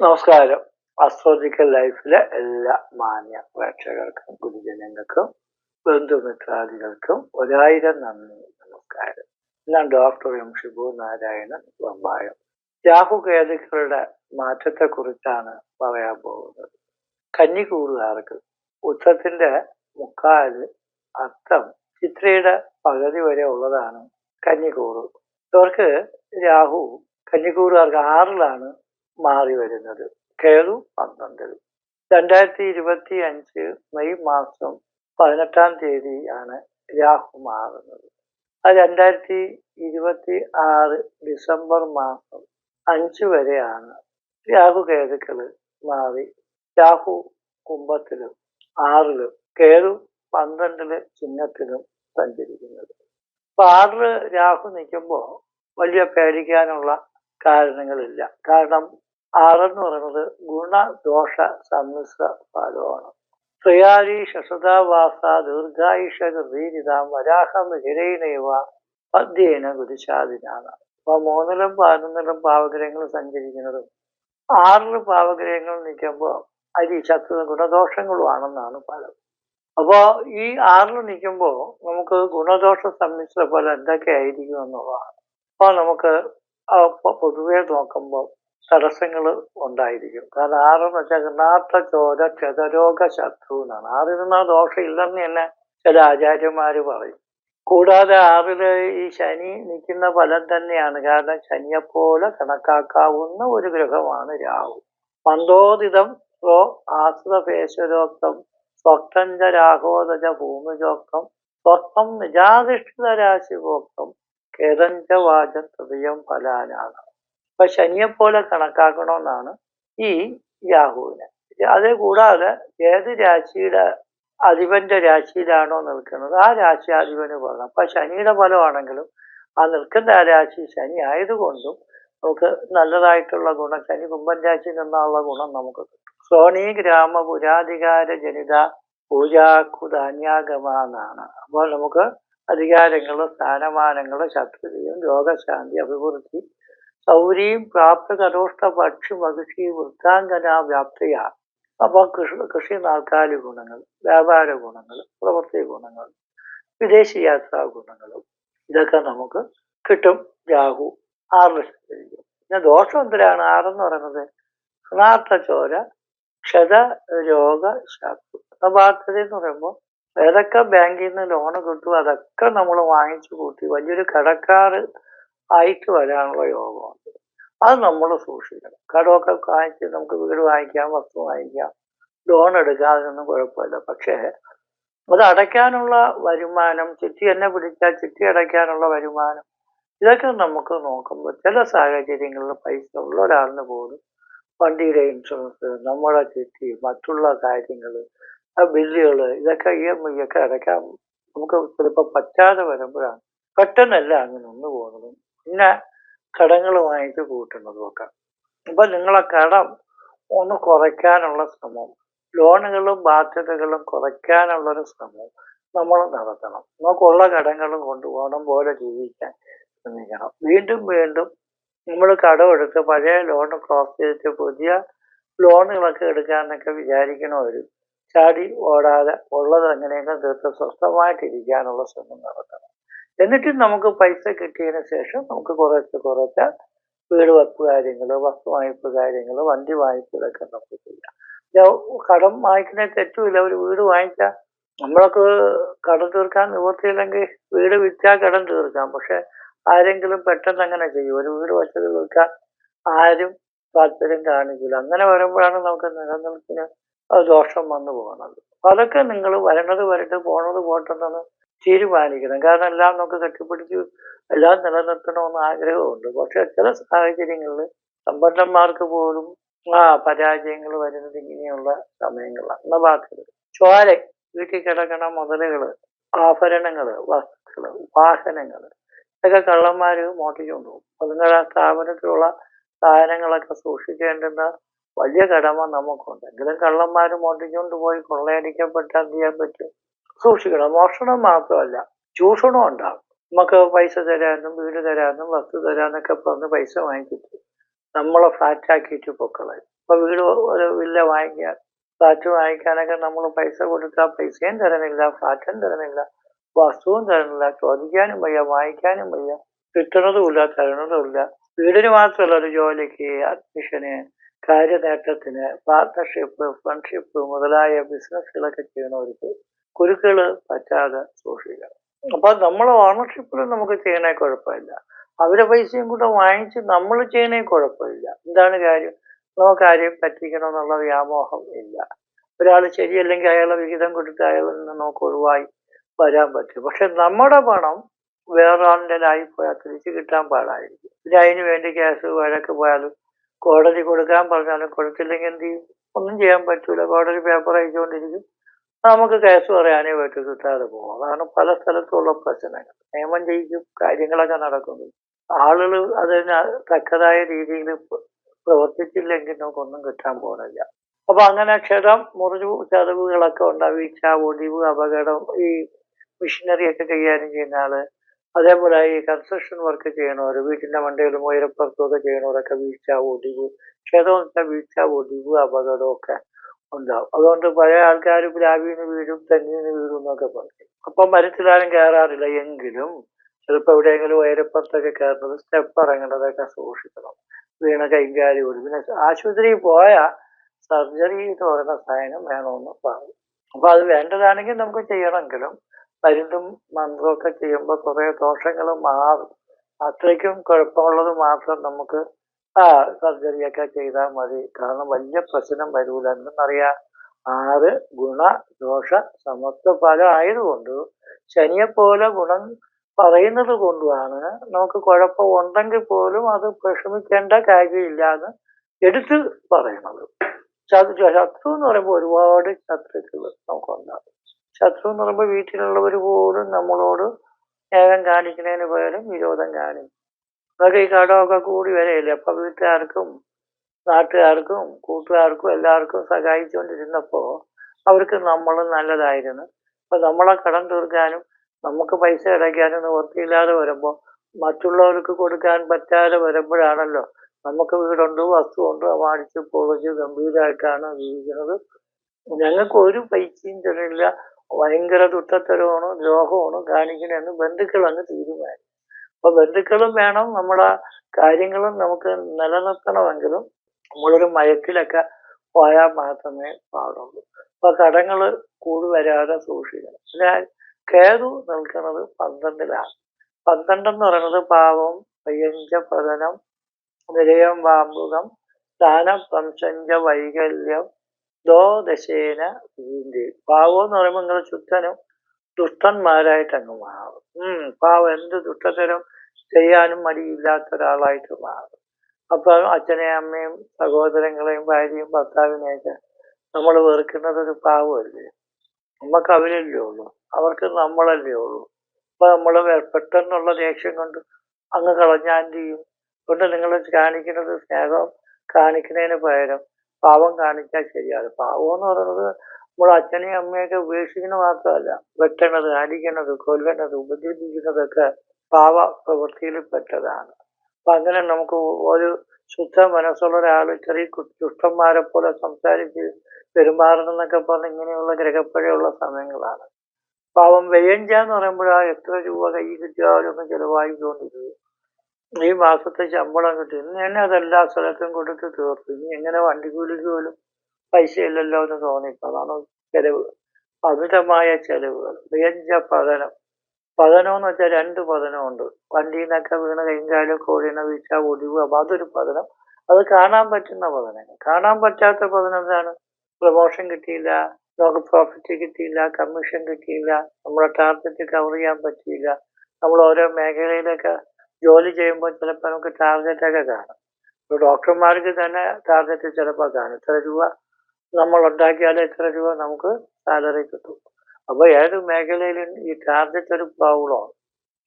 നമസ്കാരം. അസ്ട്രോളജിക്കൽ ലൈഫിലെ എല്ലാ മാന്യ പ്രേക്ഷകർക്കും ഗുരുജനങ്ങൾക്കും ബന്ധുമിത്രാദികൾക്കും ഒരായിരം നന്ദി നമസ്കാരം. ഞാൻ ഡോക്ടർ എം ഷിബു നാരായണൻ വമ്പായം മാറ്റത്തെ കുറിച്ചാണ് പറയാൻ പോകുന്നത്. കന്നിക്കൂറുകാർക്ക് ഉച്ചത്തിന്റെ മുക്കാൽ അർത്ഥം ചിത്രയുടെ പകുതി വരെ ഉള്ളതാണ് കന്നിക്കൂറ് ഇവർക്ക് രാഹു കന്നിക്കൂറുകാർക്ക് ആറിലാണ് മാറി വരുന്നത്. കേറു പന്ത്രണ്ടിൽ. രണ്ടായിരത്തി ഇരുപത്തി അഞ്ച് മെയ് മാസം പതിനെട്ടാം തീയതിയാണ് രാഹു മാറുന്നത്. ആ രണ്ടായിരത്തി ഇരുപത്തി ആറ് ഡിസംബർ മാസം അഞ്ച് വരെയാണ് രാഹു കേതുക്കൾ മാറി. രാഹു കുംഭത്തിലും ആറിലും കേതു പന്ത്രണ്ടിൽ ചിഹ്നത്തിലും സഞ്ചരിക്കുന്നത്. അപ്പൊ ആറിൽ രാഹു നിൽക്കുമ്പോൾ വലിയ പേടിക്കാനുള്ള കാരണങ്ങളില്ല. കാരണം ആറെന്ന് പറയുന്നത് ഗുണദോഷ സമ്മിശ്ര ഫലമാണ് ശ്രീയാരി ശശതാവാസ ദീർഘായുഷ ഗീരിതാം വരാഹം ഹിരൈനൈവ പദ്യേന ഗുരുശാദിനാണ് അപ്പൊ മൂന്നിലും പതിനൊന്നിലും പാവഗ്രഹങ്ങൾ സഞ്ചരിക്കുന്നതും ആറിലും പാവഗ്രഹങ്ങൾ നിൽക്കുമ്പോൾ അരി ശത്രു ഗുണദോഷങ്ങളുമാണെന്നാണ് ഫലം. അപ്പോ ഈ ആറിൽ നിൽക്കുമ്പോൾ നമുക്ക് ഗുണദോഷ സമ്മിശ്ര ഫലം എന്തൊക്കെ ആയിരിക്കും എന്നുള്ളതാണ് അപ്പോൾ നമുക്ക് പൊതുവെ നോക്കുമ്പോൾ തടസ്സങ്ങൾ ഉണ്ടായിരിക്കും. കാരണം ആറെന്ന് വെച്ചാൽ കൃണാർത്ഥ ചോര ക്ഷതരോഗ ശത്രു എന്നാണ്. ആറിരുന്ന ദോഷം ഇല്ലെന്ന് തന്നെ ചില ആചാര്യന്മാർ പറയും. കൂടാതെ ആറിൽ ഈ ശനി നിൽക്കുന്ന ഫലം തന്നെയാണ്. കാരണം ശനിയെപ്പോലെ കണക്കാക്കാവുന്ന ഒരു ഗ്രഹമാണ് രാഹു. മന്ദോദിതം സ്വ ആശ്രപേശ്വരോക്തം സ്വക്തഞ്ച രാഹോദജ ഭൂമിജോക്തം സ്വത്വം നിജാധിഷ്ഠിത രാശിഭോക്തം കേതഞ്ച വാചം തൃതീയം ഫലാനാണ് അപ്പൊ ശനിയെ പോലെ കണക്കാക്കണമെന്നാണ് ഈ രാഹുവിന് അതേ കൂടാതെ ഏത് രാശിയുടെ അധിപന്റെ രാശിയിലാണോ നിൽക്കുന്നത് ആ രാശി അധിപന് പറയണം അപ്പൊ ശനിയുടെ ഫലമാണെങ്കിലും ആ നിൽക്കുന്ന ആ രാശി ശനി ആയതുകൊണ്ടും നമുക്ക് നല്ലതായിട്ടുള്ള ഗുണം ശനി കുംഭൻ രാശിയിൽ നിന്നുള്ള ഗുണം നമുക്ക് കിട്ടും. സോണി ഗ്രാമ പുരാധികാര ജനിത പൂജാക്കുധാന്യാഗമ എന്നാണ്. അപ്പോൾ നമുക്ക് അധികാരങ്ങൾ സ്ഥാനമാനങ്ങൾ ശത്രുതയും രോഗശാന്തി അഭിവൃദ്ധി സൗരിയും പ്രാപ്ത കരോഷ്ട പക്ഷി മഹിഷി വൃത്താംഗന വ്യാപ്തിയ. അപ്പോൾ കൃഷി കൃഷി നാൽക്കാലി ഗുണങ്ങൾ വ്യാപാര ഗുണങ്ങൾ പ്രവൃത്തി ഗുണങ്ങൾ വിദേശ യാത്രാ ഗുണങ്ങളും ഇതൊക്കെ നമുക്ക് കിട്ടും രാഹു ആറ് ലക്ഷത്തിരിക്കും പിന്നെ ദോഷം എന്തിനാണ്? ആറെന്ന് പറയുന്നത് ഋണാർത്ഥ ചോര ക്ഷത രോഗ ശാസ്ത്രം ബാധ്യത എന്ന് പറയുമ്പോൾ ഏതൊക്കെ ബാങ്കിൽ നിന്ന് ലോണ് കിട്ടും അതൊക്കെ നമ്മൾ വാങ്ങിച്ചു കൂട്ടി വലിയൊരു കടക്കാർ ആയിട്ട് വരാനുള്ള യോഗമുണ്ട്. അത് നമ്മൾ സൂക്ഷിക്കണം. കടമൊക്കെ വാങ്ങിച്ച് നമുക്ക് വീട് വാങ്ങിക്കാം വസ്തു വാങ്ങിക്കാം ലോൺ എടുക്കാം അതിനൊന്നും കുഴപ്പമില്ല. പക്ഷേ അത് അടയ്ക്കാനുള്ള വരുമാനം ചിട്ടി എന്നെ പിടിച്ചാൽ ചിട്ടി അടയ്ക്കാനുള്ള വരുമാനം ഇതൊക്കെ നമുക്ക് നോക്കുമ്പോൾ ചില സാഹചര്യങ്ങളിൽ പൈസ ഉള്ള ഒരാളിന് പോലും വണ്ടിയുടെ ഇൻഷുറൻസ് നമ്മുടെ ചിട്ടി മറ്റുള്ള കാര്യങ്ങൾ ബില്ലുകൾ ഇതൊക്കെ ഇ എം ഐ ഒക്കെ അടയ്ക്കാൻ നമുക്ക് ചിലപ്പോൾ പറ്റാതെ വരുമ്പോഴാണ്. പെട്ടെന്നല്ല അങ്ങനെ ഒന്ന് പോകുന്നതും. പിന്നെ കടങ്ങളുമായിട്ട് കൂട്ടുന്നത് കൂട്ടുന്നതും ഒക്കെ അപ്പം നിങ്ങളെ കടം ഒന്ന് കുറയ്ക്കാനുള്ള ശ്രമം ലോണുകളും ബാധ്യതകളും കുറയ്ക്കാനുള്ളൊരു ശ്രമം നമ്മൾ നടത്തണം. നമുക്കുള്ള കടങ്ങളും കൊണ്ടുപോകണം പോലെ ജീവിക്കാൻ ശ്രമിക്കണം. വീണ്ടും വീണ്ടും നമ്മൾ കടമെടുത്ത് പഴയ ലോൺ ക്ലോസ് ചെയ്തിട്ട് പുതിയ ലോണുകളൊക്കെ എടുക്കാന്നൊക്കെ വിചാരിക്കണവർ ചാടി ഓടാതെ ഉള്ളത് എങ്ങനെയെങ്കിലും തീർത്ത് സ്വസ്ഥമായിട്ടിരിക്കാനുള്ള ശ്രമം നടത്തണം. എന്നിട്ട് നമുക്ക് പൈസ കിട്ടിയതിന് ശേഷം നമുക്ക് കുറച്ച് കുറച്ച് വീട് വെപ്പ് കാര്യങ്ങൾ വസ്തു വായ്പ കാര്യങ്ങൾ വണ്ടി വായ്പ ഇതൊക്കെ നമുക്ക് ചെയ്യാം. കടം വാങ്ങിക്കുന്നതിന് തെറ്റുമില്ല. ഒരു വീട് വാങ്ങിച്ചാൽ നമ്മളൊക്കെ കടം തീർക്കാൻ നിവർത്തിയില്ലെങ്കിൽ വീട് വിറ്റാൽ കടം തീർക്കാം. പക്ഷെ ആരെങ്കിലും പെട്ടെന്ന് അങ്ങനെ ചെയ്യും. ഒരു വീട് വച്ചത് തീർക്കാൻ ആരും താല്പര്യം കാണിക്കില്ല. അങ്ങനെ വരുമ്പോഴാണ് നമുക്ക് നിലനിൽപ്പിന് ദോഷം വന്നു പോകുന്നത് അതൊക്കെ നിങ്ങൾ വരണത് വരട്ടെ പോണത് പോട്ടെന്നാണ് തീരുമാനിക്കണം കാരണം എല്ലാം നമുക്ക് കെട്ടിപ്പിടിച്ച് എല്ലാം നിലനിർത്തണമെന്ന് ആഗ്രഹമുണ്ട്. പക്ഷെ ചില സാഹചര്യങ്ങളിൽ സമ്പന്നന്മാർക്ക് പോലും ആ പരാജയങ്ങൾ വരുന്നത് ഇങ്ങനെയുള്ള സമയങ്ങളാണ്. എന്ന ബാക്കി ചോര വീട്ടിൽ കിടക്കണ മുതലുകൾ ആഭരണങ്ങൾ വസ്തുക്കൾ വാഹനങ്ങൾ ഇതൊക്കെ കള്ളന്മാര് മോട്ടിച്ചുകൊണ്ട് പോകും അപ്പൊ നിങ്ങളുടെ സ്ഥാപനത്തിലുള്ള സാധനങ്ങളൊക്കെ സൂക്ഷിക്കേണ്ടുന്ന വലിയ കടമ നമുക്കുണ്ട്. എങ്കിലും കള്ളന്മാർ മോട്ടിച്ചുകൊണ്ട് പോയി കൊള്ളയടിക്കപ്പെട്ടാൽ എന്ത് ചെയ്യാൻ പറ്റും? സൂക്ഷിക്കണം. മോഷണം മാത്രമല്ല ചൂഷണം ഉണ്ടാകും. നമുക്ക് പൈസ തരാനും വീട് തരാനും വസ്തു തരാനൊക്കെ പറഞ്ഞ് പൈസ വാങ്ങിച്ചിട്ട് നമ്മളെ ഫ്ലാറ്റാക്കിയിട്ട് പൊക്കളെ ഇപ്പൊ വീട് ഒരു വില്ല വാങ്ങിക്കാൻ ഫ്ലാറ്റ് വാങ്ങിക്കാനൊക്കെ നമ്മൾ പൈസ കൊടുത്താൽ പൈസയും തരണില്ല ഫ്ലാറ്റും തരണില്ല വസ്തുവും തരണില്ല ചോദിക്കാനും വയ്യ വാങ്ങിക്കാനും വയ്യ കിട്ടണതുമില്ല തരണതുമില്ല വീടിന് മാത്രമല്ല ഒരു ജോലിക്ക് അഡ്മിഷന് കാര്യനേട്ടത്തിന് പാർട്ട്ണർഷിപ്പ് ഫ്രണ്ട്ഷിപ്പ് മുതലായ ബിസിനസ്സുകളൊക്കെ ചെയ്യണവർക്ക് കുരുക്കൾ പറ്റാതെ സൂക്ഷിക്കണം. അപ്പൊ നമ്മളെ ഓണർഷിപ്പിൽ നമുക്ക് ചെയ്യണേ കുഴപ്പമില്ല. അവരെ പൈസയും കൂടെ വാങ്ങിച്ച് നമ്മൾ ചെയ്യണേ കുഴപ്പമില്ല. എന്താണ് കാര്യം? നമുക്ക് ആരെയും പറ്റിക്കണം എന്നുള്ള വ്യാമോഹം ഇല്ല. ഒരാൾ ശരിയല്ലെങ്കിൽ അയാളെ വിഹിതം കൊടുത്ത് അയാളിൽ നിന്ന് നമുക്ക് ഒഴിവായി വരാൻ പറ്റും. പക്ഷെ നമ്മുടെ പണം വേറൊരാളിന്റെ പോയാൽ തിരിച്ചു കിട്ടാൻ പാടായിരിക്കും. പിന്നെ അതിന് വേണ്ടി കേസ് വഴക്ക് പോയാലും കോടതി കൊടുക്കാൻ പറഞ്ഞാലും കൊടുത്തില്ലെങ്കിൽ എന്ത് ചെയ്യും? ഒന്നും ചെയ്യാൻ പറ്റൂല. കോടതി പേപ്പർ അയച്ചുകൊണ്ടിരിക്കും. നമുക്ക് കേസ് പറയാനേ വീട്ടിൽ കിട്ടാതെ പോകും അതാണ് പല സ്ഥലത്തുള്ള പ്രശ്നങ്ങൾ. നിയമം ജയിക്കും കാര്യങ്ങളൊക്കെ നടക്കുന്നു ആളുകൾ അതിന് തക്കതായ രീതിയിൽ പ്രവർത്തിച്ചില്ലെങ്കിൽ നമുക്കൊന്നും കിട്ടാൻ പോകുന്നില്ല. അപ്പൊ അങ്ങനെ ക്ഷതം മുറിവ് ചതവുകളൊക്കെ ഉണ്ടാവും ഒടിവ് അപകടം ഈ മിഷനറി ഒക്കെ കൈകാര്യം ചെയ്യുന്ന ആൾ അതേപോലെ ഈ കൺസ്ട്രക്ഷൻ വർക്ക് ചെയ്യണവർ വീട്ടിന്റെ മണ്ടയിലും ഉയരപ്പുറത്തും ഒക്കെ ചെയ്യണവരൊക്കെ വീഴ്ച ഒടിവ് ക്ഷതം വീഴ്ച ഒടിവ് അപകടം ഒക്കെ ഉണ്ടാവും. അതുകൊണ്ട് പഴയ ആൾക്കാർ പ്ലാവിന്ന് വീഴും തെങ്ങിന്ന് വീഴും എന്നൊക്കെ പറയും. അപ്പൊ മരത്തിലാരും കയറാറില്ല. എങ്കിലും ചിലപ്പോൾ എവിടെയെങ്കിലും ഉയരപ്പുറത്തൊക്കെ കയറുന്നത് സ്റ്റെപ്പ് ഇറങ്ങേണ്ടതൊക്കെ സൂക്ഷിക്കണം. വീണ കൈകാര്യം വരും പിന്നെ ആശുപത്രിയിൽ പോയാൽ സർജറി എന്ന് പറയുന്ന സാധനം വേണമെന്ന് പറയും. അപ്പൊ അത് വേണ്ടതാണെങ്കിൽ നമുക്ക് ചെയ്യണമെങ്കിലും മരുന്നും മന്ത്രമൊക്കെ ചെയ്യുമ്പോൾ കുറേ ദോഷങ്ങളും മാറും. അത്രയ്ക്കും കുഴപ്പമുള്ളത് മാത്രം നമുക്ക് ആ സർജറിയൊക്കെ ചെയ്താൽ മതി. കാരണം വലിയ പ്രശ്നം വരൂല. എന്തെന്നറിയാം? ആറ് ഗുണ ദോഷ സമത്വ ഫലം ആയതുകൊണ്ട് ശനിയെപ്പോലെ ഗുണം പറയുന്നത് കൊണ്ടുമാണ് നമുക്ക് കുഴപ്പം ഉണ്ടെങ്കിൽ പോലും അത് വിഷമിക്കേണ്ട കാര്യമില്ല എന്ന് എടുത്ത് പറയണത്. ശത്രു എന്ന് പറയുമ്പോൾ ഒരുപാട് ശത്രുക്കൾ നമുക്കുണ്ടാകും ശത്രു എന്ന് പറയുമ്പോൾ വീട്ടിലുള്ളവർ പോലും നമ്മളോട് ഏകം കാണിക്കുന്നതിന് പകരം വിരോധം കാണിക്കും. അതൊക്കെ ഈ കടമൊക്കെ കൂടി വരെയല്ലേ? അപ്പൊ വീട്ടുകാർക്കും നാട്ടുകാർക്കും കൂട്ടുകാർക്കും എല്ലാവർക്കും സഹായിച്ചുകൊണ്ടിരുന്നപ്പോൾ അവർക്ക് നമ്മൾ നല്ലതായിരുന്നു. അപ്പൊ നമ്മളെ കടം തീർക്കാനും നമുക്ക് പൈസ അടയ്ക്കാനും നിവൃത്തിയില്ലാതെ വരുമ്പോൾ മറ്റുള്ളവർക്ക് കൊടുക്കാൻ പറ്റാതെ വരുമ്പോഴാണല്ലോ നമുക്ക് വീടുണ്ട് വസ്തുണ്ട് വാടിച്ച് പൊളിച്ച് ഗംഭീരമായിട്ടാണ് ജീവിക്കുന്നത്. ഞങ്ങൾക്ക് ഒരു പൈസയും തരില്ല ഭയങ്കര തുട്ടത്തരമാണ് ദ്രോഹമാണ് കാണിക്കണമെന്ന് ബന്ധുക്കൾ അങ്ങ് തീരുമാനിക്കും അപ്പൊ ബന്ധുക്കളും വേണം നമ്മുടെ കാര്യങ്ങളും നമുക്ക് നിലനിർത്തണമെങ്കിലും നമ്മളൊരു മയക്കിലൊക്കെ പോയാൽ മാത്രമേ പാടുള്ളൂ. അപ്പൊ കടങ്ങൾ കൂടുവരാതെ സൂക്ഷിക്കണം. അതിനാൽ കേതു നിൽക്കുന്നത് പന്ത്രണ്ടിലാണ്. പന്ത്രണ്ടെന്ന് പറയുന്നത് പാവം പയ്യഞ്ച പതനം നിലയം വാമ്പുകം സ്ഥാനം പംശഞ്ച വൈകല്യം ദോ ദശേന വീണ്ടി പാവം എന്ന് പറയുമ്പോൾ നിങ്ങളുടെ ചുറ്റനും ദുഷ്ടന്മാരായിട്ട് അങ്ങ് മാറും. ഉം പാവം എന്ത് ദുഷ്ടതരം ചെയ്യാനും മടിയില്ലാത്ത ഒരാളായിട്ട് മാറും. അപ്പൊ അച്ഛനെയും അമ്മയും സഹോദരങ്ങളെയും ഭാര്യയും ഭർത്താവിനെയൊക്കെ നമ്മൾ വെറുക്കുന്നത് ഒരു പാവമല്ലേ? നമുക്ക് അവരല്ലേ ഉള്ളൂ. അവർക്ക് നമ്മളല്ലേ ഉള്ളൂ. അപ്പൊ നമ്മൾ പെട്ടെന്നുള്ള ദേഷ്യം കൊണ്ട് അങ്ങ് കളഞ്ഞാൻ ചെയ്യും കൊണ്ട് നിങ്ങൾ കാണിക്കുന്നത് സ്നേഹം കാണിക്കുന്നതിന് പകരം പാവം കാണിച്ചാൽ ശരിയാണ് പാവം എന്ന് പറയുന്നത് നമ്മൾ അച്ഛനെയും അമ്മയൊക്കെ ഉപേക്ഷിക്കുന്ന മാത്രമല്ല വെട്ടണത് അടിക്കണത് കൊല്ലണത് ഉപദ്രവിക്കുന്നതൊക്കെ പാവ പ്രവൃത്തിയിൽ പെട്ടതാണ്. അപ്പൊ അങ്ങനെ നമുക്ക് ഒരു ശുദ്ധ മനസ്സുള്ള ഒരാൾ ചെറിയ ദുഷ്ടന്മാരെ പോലെ സംസാരിച്ച് പെരുമാറണമെന്നൊക്കെ പറഞ്ഞ് ഇങ്ങനെയുള്ള ഗ്രഹപ്പഴയുള്ള സമയങ്ങളാണ്. പാവം വ്യയഞ്ച എന്ന് പറയുമ്പോഴാ എത്ര രൂപ കൈ കിട്ടിയാലും ഒന്ന് ചെലവായിക്കൊണ്ടിരിക്കും ഈ മാസത്തെ ശമ്പളം കിട്ടി. ഇന്ന് തന്നെ അതെല്ലാ സ്ഥലത്തും കൊടുത്ത് തീർത്തു. ഇനി എങ്ങനെ വണ്ടിക്കൂലിക്ക് പോലും പൈസ ഇല്ലല്ലോ എന്ന് തോന്നി. അതാണ് ചെലവ്. അമിതമായ ചെലവുകൾ. വ്യഞ്ച പതനം പതനം എന്ന് വെച്ചാൽ രണ്ട് പതനമുണ്ട് വണ്ടിയിൽ നിന്നൊക്കെ വീണ് കൈകാലും കോഴിണ വീഴ്ച ഒടിവ് അപ്പൊ അതൊരു പതനം അത് കാണാൻ പറ്റുന്ന പതനങ്ങൾ കാണാൻ പറ്റാത്ത പതനം എന്താണ്? പ്രൊമോഷൻ കിട്ടിയില്ല നമുക്ക് പ്രോഫിറ്റ് കിട്ടിയില്ല കമ്മീഷൻ കിട്ടിയില്ല നമ്മളെ ടാർഗറ്റ് കവർ ചെയ്യാൻ പറ്റിയില്ല. നമ്മൾ ഓരോ മേഖലയിലൊക്കെ ജോലി ചെയ്യുമ്പോൾ ചിലപ്പോൾ നമുക്ക് ടാർഗറ്റൊക്കെ കാണും. ഇപ്പോൾ ഡോക്ടർമാർക്ക് തന്നെ ടാർഗറ്റ് ചിലപ്പോൾ കാണും. ഇത്ര രൂപ? നമ്മൾ ഉണ്ടാക്കിയാൽ ഇത്ര രൂപ നമുക്ക് സാലറി കിട്ടും. അപ്പോൾ ഏത് മേഖലയിലും ഈ ടാർഗറ്റ് ഒരു പ്രോബ്ലമാണ്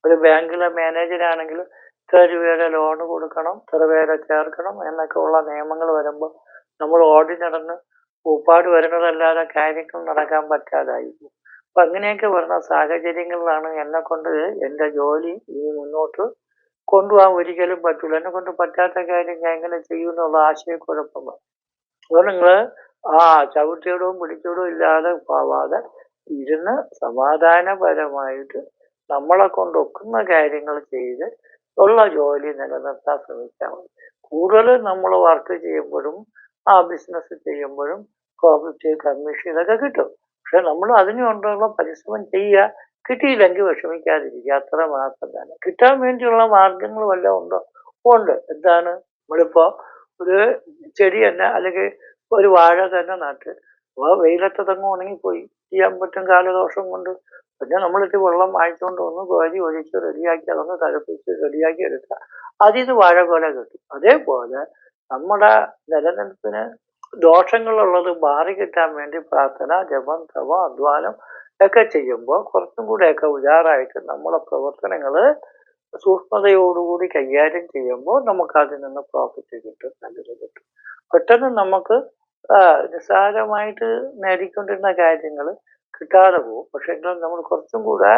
ഒരു ബാങ്കിലെ മാനേജർ ആണെങ്കിൽ ഇത്ര രൂപയുടെ ലോൺ കൊടുക്കണം ഇത്ര പേരെ ചേർക്കണം എന്നൊക്കെ ഉള്ള നിയമങ്ങൾ വരുമ്പോൾ നമ്മൾ ഓടി നടന്ന് ഊപ്പാട് വരുന്നതല്ലാതെ കാര്യങ്ങൾ നടക്കാൻ പറ്റാതായിരിക്കും. അപ്പൊ അങ്ങനെയൊക്കെ വരുന്ന സാഹചര്യങ്ങളിലാണ് എന്നെ കൊണ്ട് എന്റെ ജോലി ഇനി മുന്നോട്ട് കൊണ്ടുപോകാൻ ഒരിക്കലും പറ്റുള്ളൂ എന്നെ കൊണ്ട് പറ്റാത്ത കാര്യം ഞാൻ എങ്ങനെ ചെയ്യും എന്നുള്ള ആശയക്കുഴപ്പമാണ് അപ്പോൾ നിങ്ങൾ ആ ചവിട്ടിയോടും പിടിച്ചോടും ഇല്ലാതെ പോവാതെ ഇരുന്ന് സമാധാനപരമായിട്ട് നമ്മളെ കൊണ്ടൊക്കുന്ന കാര്യങ്ങൾ ചെയ്ത് ഉള്ള ജോലി നിലനിർത്താൻ ശ്രമിച്ചാൽ മതി. കൂടുതൽ നമ്മൾ വർക്ക് ചെയ്യുമ്പോഴും ആ ബിസിനസ് ചെയ്യുമ്പോഴും പ്രോഫിറ്റ് കമ്മീഷൻ ഇതൊക്കെ കിട്ടും. പക്ഷെ നമ്മൾ അതിനുകൊണ്ടുള്ള പരിശ്രമം ചെയ്യുക കിട്ടിയില്ലെങ്കിൽ വിഷമിക്കാതിരിക്കുക. അത്ര മാത്രം തന്നെ. കിട്ടാൻ വേണ്ടിയുള്ള മാർഗങ്ങൾ വല്ലതും ഉണ്ടോ? ഉണ്ട്. എന്താണ്? നമ്മളിപ്പോ ഒരു ചെടി തന്നെ അല്ലെങ്കിൽ ഒരു വാഴ തന്നെ നട്ട്. അപ്പോൾ വെയിലത്ത് തങ്ങ് ഉണങ്ങിപ്പോയി. ചെയ്യാൻ പറ്റും കാലദോഷം കൊണ്ട്. പിന്നെ നമ്മളിട്ട് വെള്ളം വാങ്ങിച്ചുകൊണ്ട് ഒന്ന് കോരി ഒഴിച്ച് റെഡിയാക്കി അതൊന്ന് തഴപ്പിച്ച് റെഡിയാക്കി എടുക്കുക നിന്ന് വാഴ കൊല കിട്ടും. അതേപോലെ നമ്മുടെ നിലനിൽപ്പിന് ദോഷങ്ങളുള്ളത് മാറി കിട്ടാൻ വേണ്ടി പ്രാർത്ഥന ജപം തപം അധ്വാനം ഒക്കെ ചെയ്യുമ്പോൾ കുറച്ചും കൂടെയൊക്കെ ഉജാറായിട്ട് നമ്മളെ പ്രവർത്തനങ്ങൾ സൂക്ഷ്മതയോടുകൂടി കൈകാര്യം ചെയ്യുമ്പോൾ നമുക്ക് അതിൽ നിന്ന് പ്രോഫിറ്റ് കിട്ടും നല്ലത് കിട്ടും. പെട്ടെന്ന് നമുക്ക് ആ, നിസ്സാരമായിട്ട് നേടിക്കൊണ്ടിരുന്ന കാര്യങ്ങൾ കിട്ടാതെ പോകും. പക്ഷെ നമ്മൾ കുറച്ചും കൂടെ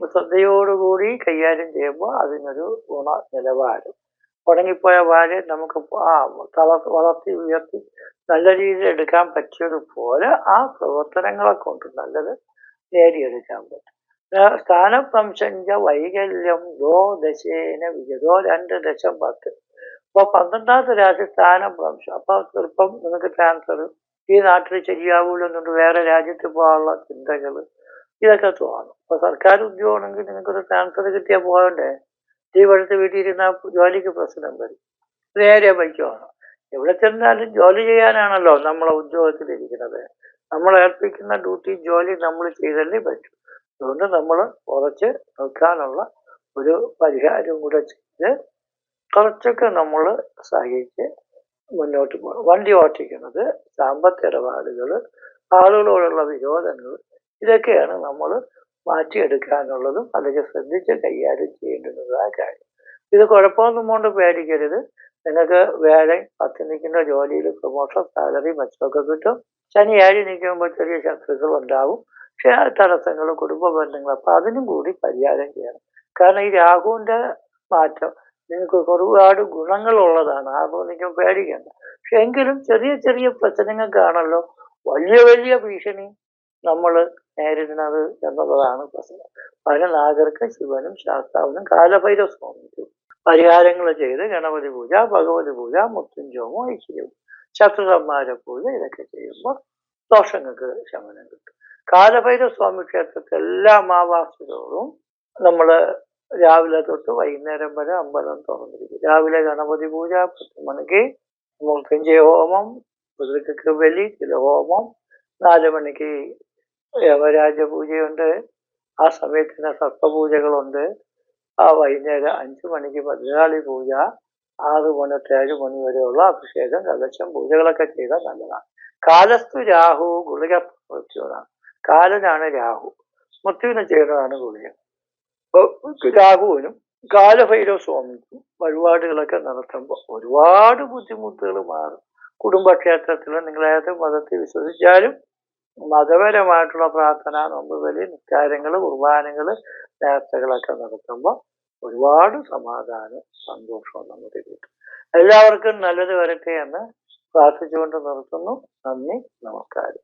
ശ്രദ്ധയോടുകൂടി കൈകാര്യം ചെയ്യുമ്പോൾ അതിനൊരു ഗുണ നിലവാരം. ഉണങ്ങിപ്പോയ വാഴ നമുക്ക് ആ വളർത്തി ഉയർത്തി നല്ല രീതിയിൽ എടുക്കാൻ പറ്റിയതുപോലെ ആ പ്രവർത്തനങ്ങളെ കൊണ്ട് നല്ലത് നേടിയെടുക്കാൻ പറ്റും. സ്ഥാനഭ്രംശഞ്ച വൈകല്യം ദോ ദശേന വിജതോ രണ്ട് ദശം പത്ത്. അപ്പൊ പന്ത്രണ്ടാമത്തെ രാശി സ്ഥാനഭ്രംശം അപ്പൊ ചെറുപ്പം നിങ്ങൾക്ക് ട്രാൻസ്ഫർ ഈ നാട്ടിൽ ശരിയാവൂലെന്നുണ്ട് വേറെ രാജ്യത്ത് പോകാനുള്ള ചിന്തകൾ ഇതൊക്കെ തോന്നും. അപ്പൊ സർക്കാർ ഉദ്യോഗമാണെങ്കിൽ നിങ്ങൾക്കൊരു ട്രാൻസ്ഫർ കിട്ടിയാൽ പോകണ്ടേ? ഈ വഴുത്ത് വീട്ടിൽ ജോലിക്ക് പ്രശ്നം വരും. നേരെ വയ്ക്കുവാണ് എവിടെ ചെന്നാലും ജോലി ചെയ്യാനാണല്ലോ നമ്മളെ ഉദ്യോഗത്തിലിരിക്കുന്നത് നമ്മൾ ഏൽപ്പിക്കുന്ന ഡ്യൂട്ടി ജോലി നമ്മൾ ചെയ്തല്ലേ പറ്റൂ. അതുകൊണ്ട് നമ്മൾ കുറച്ച് നിൽക്കാനുള്ള ഒരു പരിഹാരം കൂടെ ചെയ്ത് കുറച്ചൊക്കെ നമ്മൾ സഹിച്ച് മുന്നോട്ട് പോകണം വണ്ടി ഓട്ടിക്കുന്നത് സാമ്പത്തിക ഇടപാടുകൾ ആളുകളോടുള്ള വിരോധങ്ങൾ ഇതൊക്കെയാണ് നമ്മൾ മാറ്റിയെടുക്കാനുള്ളതും അല്ലെങ്കിൽ ശ്രദ്ധിച്ച് കൈകാര്യം ചെയ്യേണ്ടുന്നതായ കാര്യം. ഇത് കുഴപ്പമൊന്നും കൊണ്ട് പേടിക്കരുത്. നിങ്ങൾക്ക് വേറെ പത്ത് നിൽക്കുന്ന ജോലിയിൽ പ്രൊമോഷൻ സാലറി മെച്ചമൊക്കെ കിട്ടും. ശനി ഏഴ് നിൽക്കുമ്പോൾ ചെറിയ ശത്രുക്കൾ ഉണ്ടാവും. പക്ഷെ തടസ്സങ്ങൾ കുടുംബ ബന്ധങ്ങൾ അപ്പം അതിനും കൂടി പരിഹാരം ചെയ്യണം. കാരണം ഈ രാഹുവിന്റെ മാറ്റം നിങ്ങൾക്ക് ഒരുപാട് ഗുണങ്ങളുള്ളതാണ്. ആർക്കും നിങ്ങൾ പേടിക്കണ്ട. പക്ഷെ എങ്കിലും ചെറിയ ചെറിയ പ്രശ്നങ്ങൾക്കാണല്ലോ വലിയ വലിയ ഭീഷണി നമ്മൾ നേരിടുന്നത് എന്നുള്ളതാണ് പ്രശ്നം. പല നാഗർക്ക് ശിവനും ശാസ്താവിനും കാലഭൈരവ സ്വാമിക്കും പരിഹാരങ്ങൾ ചെയ്ത് ഗണപതി പൂജ ഭഗവതി പൂജ മുത്തുഞ്ചോമോ ഐശ്വര്യവും ശത്രുസംഹാര പൂജ ഇതൊക്കെ ചെയ്യുമ്പോൾ ദോഷങ്ങൾക്ക് ശമനം കിട്ടും. കാലഭൈരവ സ്വാമി ക്ഷേത്രത്തിൽ എല്ലാ മാവാസുകളും നമ്മൾ രാവിലെ തൊട്ട് വൈകുന്നേരം വരെ അമ്പലം തുറന്നിരിക്കും. രാവിലെ ഗണപതി പൂജ പത്ത് മണിക്ക് മുൾക്കഞ്ചി ഹോമം കുതിരക്ക് ബലി തിലഹോമം നാല് മണിക്ക് യമരാജ പൂജയുണ്ട്. ആ സമയത്തിന് സർപ്പപൂജകളുണ്ട് ആ വൈകുന്നേരം അഞ്ചു മണിക്ക് ഭദ്രകാളി പൂജ ആറ് മണി തൊട്ട് ഏഴ് മണി വരെയുള്ള അഭിഷേകം കലശം പൂജകളൊക്കെ ചെയ്താൽ നല്ലതാണ്. കാലസ്തു രാഹു ഗുളിക പ്രവർത്തിച്ചതാണ് കാലനാണ് രാഹു. മൃത്യുവിനെ ചെയ്യുന്നതാണ് ഗുളിക. രാഹുവിനും കാലഭൈരവ സ്വാമിക്കും വഴിപാടുകളൊക്കെ നടത്തുമ്പോൾ ഒരുപാട് ബുദ്ധിമുട്ടുകൾ മാറും. കുടുംബക്ഷേത്രത്തിൽ നിങ്ങൾ ഏത് മതത്തിൽ വിശ്വസിച്ചാലും മതപരമായിട്ടുള്ള പ്രാർത്ഥന നോമ്പുകളി നിസ്കാരങ്ങൾ കുർബാനകൾ നേർച്ചകളൊക്കെ നടത്തുമ്പോൾ ഒരുപാട് സമാധാനം സന്തോഷവും നമുക്ക് കിട്ടും. എല്ലാവർക്കും നല്ലത് വരട്ടെ എന്ന് പ്രാർത്ഥിച്ചുകൊണ്ട് നിർത്തുന്നു. നന്ദി നമസ്കാരം.